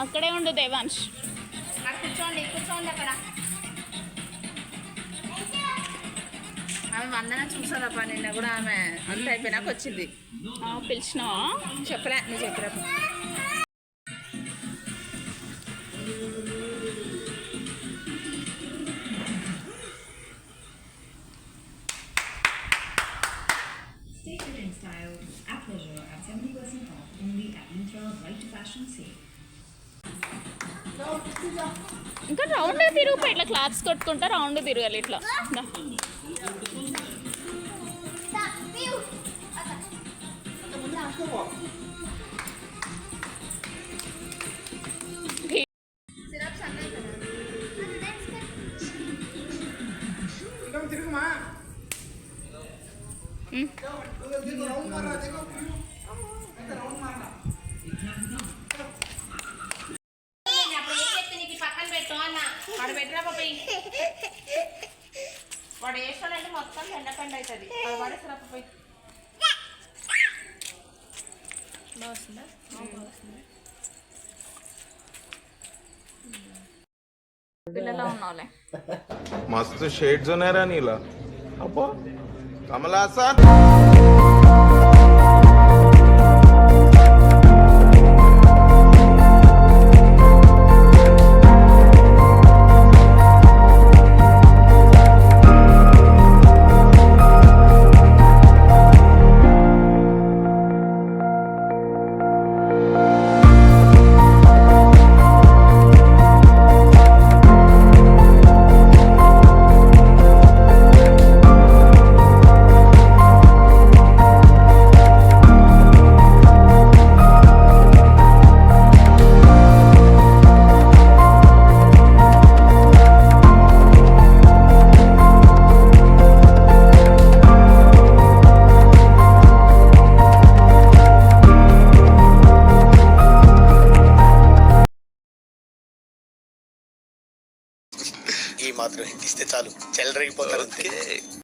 అక్కడే ఉండు దేవాంశ్. కూర్చోండి కూర్చోండి అక్కడ. ఆమె వందన చూసారప్ప నిన్న కూడా ఆమె అంత అయిపోయినాక వచ్చింది. ఆ, పిలిచినావా? చెప్పలే నువ్వు చెప్పరా Stated in style, at pleasure, at 70% off, only at Mintra, right to fashion sale. ఇంకా రౌండ్ తిరుగు ఇట్లా క్లాప్స్ కొట్టుకుంటా రౌండ్ తిరగాలి ఇట్లా దా. వాడు పెట్టరా పాపి వాడు వేసుకోవాలంటే మొత్తం ఎండకండి అవుతుంది వాడు పడేసరా పాపి బాగా మస్తు షేడ్స్ ఉన్నారా నీలా. అబ్బా. Come on, son. మాత్రం హింట్ ఇస్తే చాలు. చెల్లరగిపోతారు